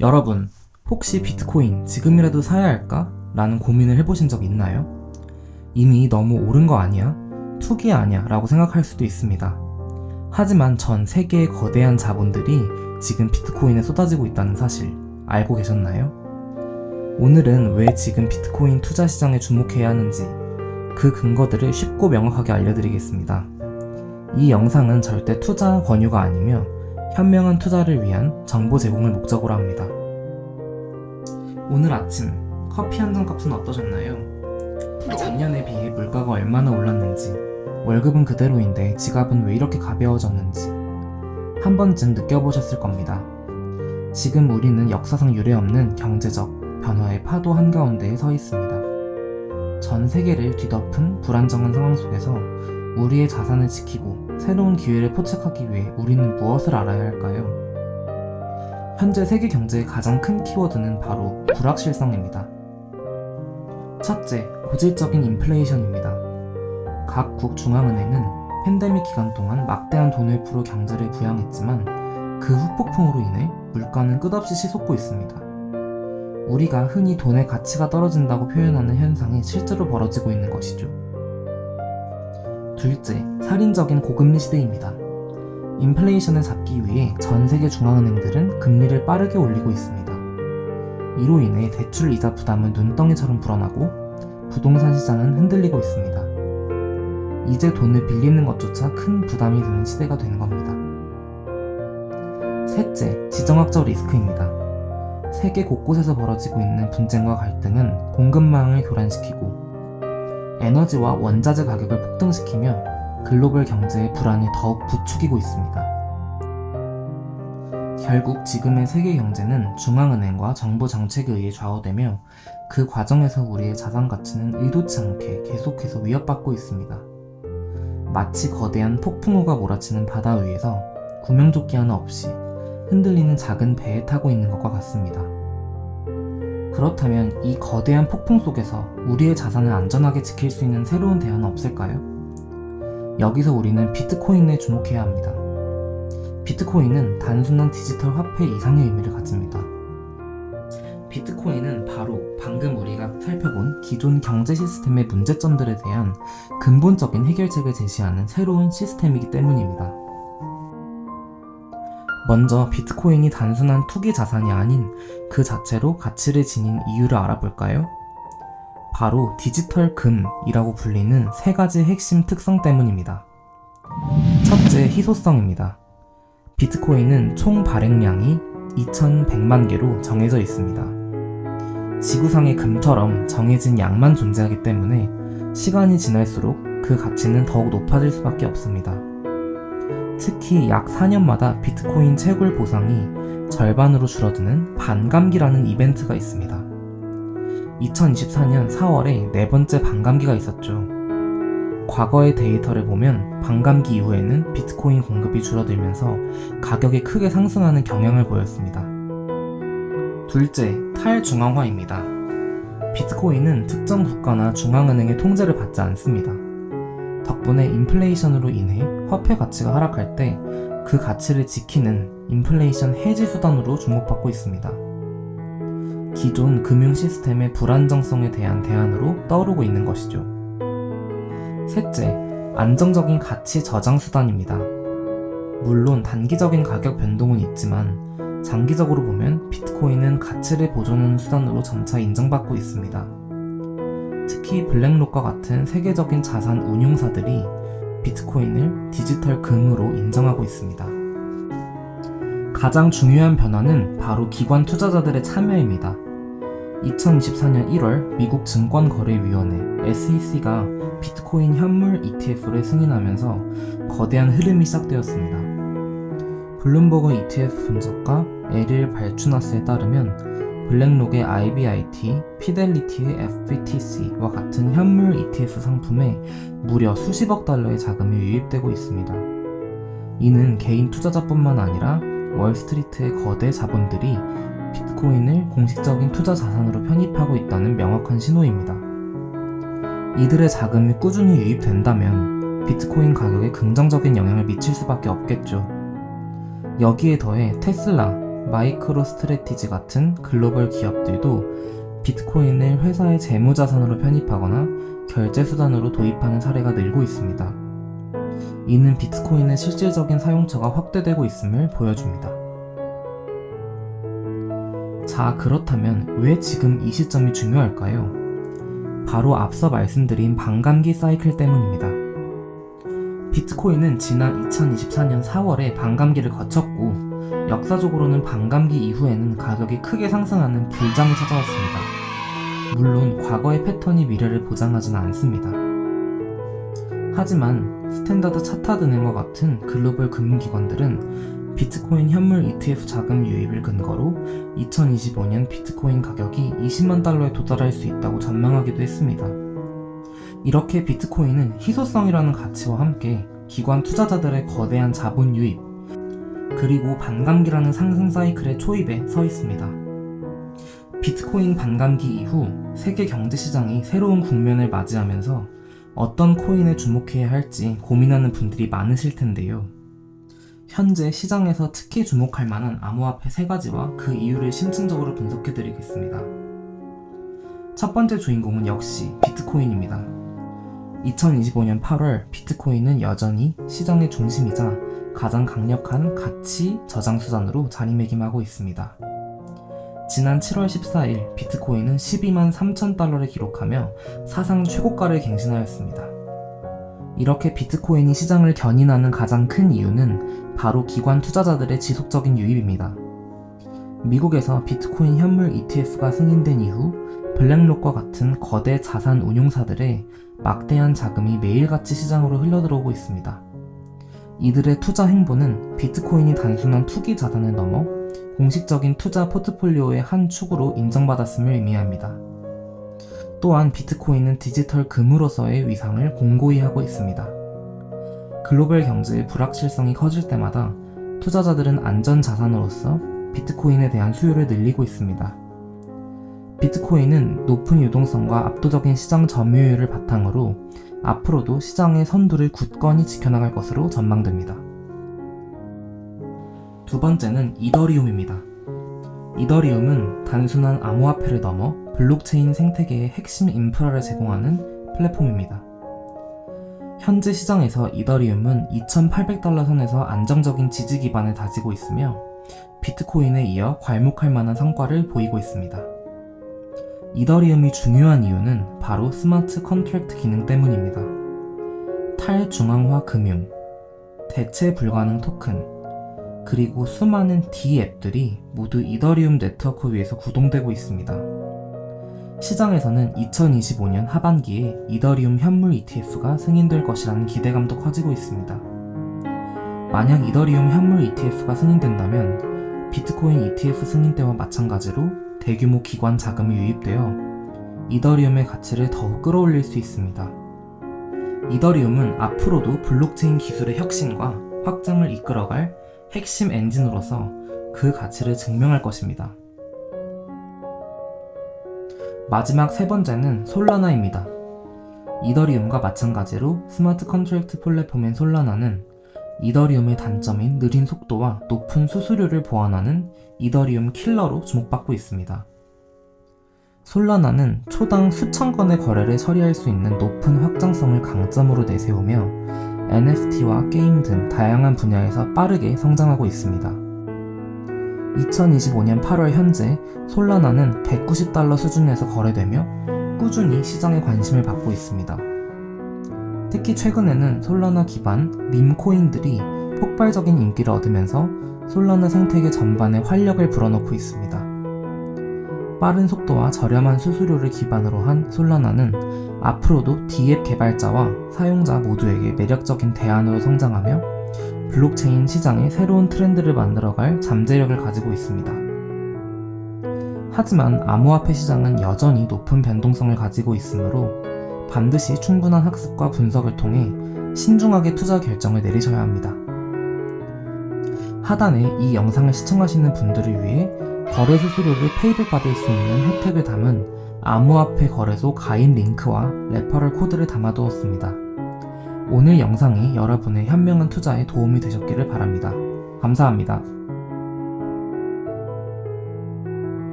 여러분, 혹시 비트코인 지금이라도 사야 할까? 라는 고민을 해보신 적 있나요? 이미 너무 오른 거 아니야? 투기 아니야? 라고 생각할 수도 있습니다. 하지만 전 세계의 거대한 자본들이 지금 비트코인에 쏟아지고 있다는 사실 알고 계셨나요? 오늘은 왜 지금 비트코인 투자 시장에 주목해야 하는지 그 근거들을 쉽고 명확하게 알려드리겠습니다. 이 영상은 절대 투자 권유가 아니며 현명한 투자를 위한 정보 제공을 목적으로 합니다. 오늘 아침 커피 한 잔 값은 어떠셨나요? 작년에 비해 물가가 얼마나 올랐는지, 월급은 그대로인데 지갑은 왜 이렇게 가벼워졌는지 한 번쯤 느껴보셨을 겁니다. 지금 우리는 역사상 유례없는 경제적 변화의 파도 한가운데에 서 있습니다. 전 세계를 뒤덮은 불안정한 상황 속에서 우리의 자산을 지키고 새로운 기회를 포착하기 위해 우리는 무엇을 알아야 할까요? 현재 세계 경제의 가장 큰 키워드는 바로 불확실성입니다. 첫째, 고질적인 인플레이션입니다. 각 국 중앙은행은 팬데믹 기간 동안 막대한 돈을 풀어 경제를 부양했지만 그 후폭풍으로 인해 물가는 끝없이 치솟고 있습니다. 우리가 흔히 돈의 가치가 떨어진다고 표현하는 현상이 실제로 벌어지고 있는 것이죠. 둘째, 살인적인 고금리 시대입니다. 인플레이션을 잡기 위해 전 세계 중앙은행들은 금리를 빠르게 올리고 있습니다. 이로 인해 대출 이자 부담은 눈덩이처럼 불어나고 부동산 시장은 흔들리고 있습니다. 이제 돈을 빌리는 것조차 큰 부담이 되는 시대가 된 겁니다. 셋째, 지정학적 리스크입니다. 세계 곳곳에서 벌어지고 있는 분쟁과 갈등은 공급망을 교란시키고 에너지와 원자재 가격을 폭등시키며 글로벌 경제의 불안이 더욱 부추기고 있습니다. 결국 지금의 세계 경제는 중앙은행과 정부 정책에 의해 좌우되며 그 과정에서 우리의 자산 가치는 의도치 않게 계속해서 위협받고 있습니다. 마치 거대한 폭풍우가 몰아치는 바다 위에서 구명조끼 하나 없이 흔들리는 작은 배에 타고 있는 것과 같습니다. 그렇다면 이 거대한 폭풍 속에서 우리의 자산을 안전하게 지킬 수 있는 새로운 대안은 없을까요? 여기서 우리는 비트코인에 주목해야 합니다. 비트코인은 단순한 디지털 화폐 이상의 의미를 가집니다. 비트코인은 바로 방금 우리가 살펴본 기존 경제 시스템의 문제점들에 대한 근본적인 해결책을 제시하는 새로운 시스템이기 때문입니다. 먼저 비트코인이 단순한 투기 자산이 아닌 그 자체로 가치를 지닌 이유를 알아볼까요? 바로 디지털 금이라고 불리는 세 가지 핵심 특성 때문입니다. 첫째, 희소성입니다. 비트코인은 총 발행량이 2100만 개로 정해져 있습니다. 지구상의 금처럼 정해진 양만 존재하기 때문에 시간이 지날수록 그 가치는 더욱 높아질 수밖에 없습니다. 특히 약 4년마다 비트코인 채굴 보상이 절반으로 줄어드는 반감기라는 이벤트가 있습니다. 2024년 4월에 네 번째 반감기가 있었죠. 과거의 데이터를 보면 반감기 이후에는 비트코인 공급이 줄어들면서 가격이 크게 상승하는 경향을 보였습니다. 둘째, 탈중앙화입니다. 비트코인은 특정 국가나 중앙은행의 통제를 받지 않습니다. 덕분에 인플레이션으로 인해 화폐 가치가 하락할 때 그 가치를 지키는 인플레이션 해지 수단으로 주목받고 있습니다. 기존 금융 시스템의 불안정성에 대한 대안으로 떠오르고 있는 것이죠. 셋째, 안정적인 가치 저장 수단입니다. 물론 단기적인 가격 변동은 있지만 장기적으로 보면 비트코인은 가치를 보존하는 수단으로 점차 인정받고 있습니다. 특히 블랙록과 같은 세계적인 자산 운용사들이 비트코인을 디지털 금으로 인정하고 있습니다. 가장 중요한 변화는 바로 기관 투자자들의 참여입니다. 2024년 1월 미국 증권거래위원회 SEC가 비트코인 현물 ETF를 승인하면서 거대한 흐름이 시작되었습니다. 블룸버그 ETF 분석가 에릴 발추나스에 따르면 블랙록의 IBIT, 피델리티의 FBTC와 같은 현물 ETF 상품에 무려 수십억 달러의 자금이 유입되고 있습니다. 이는 개인 투자자뿐만 아니라 월스트리트의 거대 자본들이 비트코인을 공식적인 투자 자산으로 편입하고 있다는 명확한 신호입니다. 이들의 자금이 꾸준히 유입된다면 비트코인 가격에 긍정적인 영향을 미칠 수밖에 없겠죠. 여기에 더해 테슬라, 마이크로 스트레티지 같은 글로벌 기업들도 비트코인을 회사의 재무자산으로 편입하거나 결제 수단으로 도입하는 사례가 늘고 있습니다. 이는 비트코인의 실질적인 사용처가 확대되고 있음을 보여줍니다. 자, 그렇다면 왜 지금 이 시점이 중요할까요? 바로 앞서 말씀드린 반감기 사이클 때문입니다. 비트코인은 지난 2024년 4월에 반감기를 거쳤고, 역사적으로는 반감기 이후에는 가격이 크게 상승하는 불장이 찾아왔습니다. 물론 과거의 패턴이 미래를 보장하지는 않습니다. 하지만 스탠다드 차타드는과 같은 글로벌 금융기관들은 비트코인 현물 ETF 자금 유입을 근거로 2025년 비트코인 가격이 20만 달러에 도달할 수 있다고 전망하기도 했습니다. 이렇게 비트코인은 희소성이라는 가치와 함께 기관 투자자들의 거대한 자본 유입, 그리고 반감기라는 상승 사이클의 초입에 서 있습니다. 비트코인 반감기 이후 세계 경제 시장이 새로운 국면을 맞이하면서 어떤 코인에 주목해야 할지 고민하는 분들이 많으실 텐데요. 현재 시장에서 특히 주목할 만한 암호화폐 세 가지와 그 이유를 심층적으로 분석해 드리겠습니다. 첫 번째 주인공은 역시 비트코인입니다. 2025년 8월 비트코인은 여전히 시장의 중심이자 가장 강력한 가치 저장 수단으로 자리매김하고 있습니다. 지난 7월 14일 비트코인은 12만 3천 달러를 기록하며 사상 최고가를 갱신하였습니다. 이렇게 비트코인이 시장을 견인하는 가장 큰 이유는 바로 기관 투자자들의 지속적인 유입입니다. 미국에서 비트코인 현물 ETF가 승인된 이후 블랙록과 같은 거대 자산 운용사들의 막대한 자금이 매일같이 시장으로 흘러들어오고 있습니다. 이들의 투자 행보는 비트코인이 단순한 투기 자산을 넘어 공식적인 투자 포트폴리오의 한 축으로 인정받았음을 의미합니다. 또한 비트코인은 디지털 금으로서의 위상을 공고히 하고 있습니다. 글로벌 경제의 불확실성이 커질 때마다 투자자들은 안전 자산으로서 비트코인에 대한 수요를 늘리고 있습니다. 비트코인은 높은 유동성과 압도적인 시장 점유율을 바탕으로 앞으로도 시장의 선두를 굳건히 지켜나갈 것으로 전망됩니다. 두 번째는 이더리움입니다. 이더리움은 단순한 암호화폐를 넘어 블록체인 생태계의 핵심 인프라를 제공하는 플랫폼입니다. 현재 시장에서 이더리움은 2,800달러 선에서 안정적인 지지 기반을 다지고 있으며 비트코인에 이어 괄목할 만한 성과를 보이고 있습니다. 이더리움이 중요한 이유는 바로 스마트 컨트랙트 기능 때문입니다. 탈중앙화 금융, 대체 불가능 토큰, 그리고 수많은 D 앱들이 모두 이더리움 네트워크 위에서 구동되고 있습니다. 시장에서는 2025년 하반기에 이더리움 현물 ETF가 승인될 것이라는 기대감도 커지고 있습니다. 만약 이더리움 현물 ETF가 승인된다면 비트코인 ETF 승인 때와 마찬가지로 대규모 기관 자금이 유입되어 이더리움의 가치를 더욱 끌어올릴 수 있습니다. 이더리움은 앞으로도 블록체인 기술의 혁신과 확장을 이끌어갈 핵심 엔진으로서 그 가치를 증명할 것입니다. 마지막 세 번째는 솔라나입니다. 이더리움과 마찬가지로 스마트 컨트랙트 플랫폼인 솔라나는 이더리움의 단점인 느린 속도와 높은 수수료를 보완하는 이더리움 킬러로 주목받고 있습니다. 솔라나는 초당 수천 건의 거래를 처리할 수 있는 높은 확장성을 강점으로 내세우며 NFT와 게임 등 다양한 분야에서 빠르게 성장하고 있습니다. 2025년 8월 현재 솔라나는 190달러 수준에서 거래되며 꾸준히 시장의 관심을 받고 있습니다. 특히 최근에는 솔라나 기반 밈코인들이 폭발적인 인기를 얻으면서 솔라나 생태계 전반에 활력을 불어넣고 있습니다. 빠른 속도와 저렴한 수수료를 기반으로 한 솔라나는 앞으로도 D앱 개발자와 사용자 모두에게 매력적인 대안으로 성장하며 블록체인 시장의 새로운 트렌드를 만들어갈 잠재력을 가지고 있습니다. 하지만 암호화폐 시장은 여전히 높은 변동성을 가지고 있으므로 반드시 충분한 학습과 분석을 통해 신중하게 투자 결정을 내리셔야 합니다. 하단에 이 영상을 시청하시는 분들을 위해 거래 수수료를 페이백 받을 수 있는 혜택을 담은 암호화폐 거래소 가입 링크와 레퍼럴 코드를 담아두었습니다. 오늘 영상이 여러분의 현명한 투자에 도움이 되셨기를 바랍니다. 감사합니다.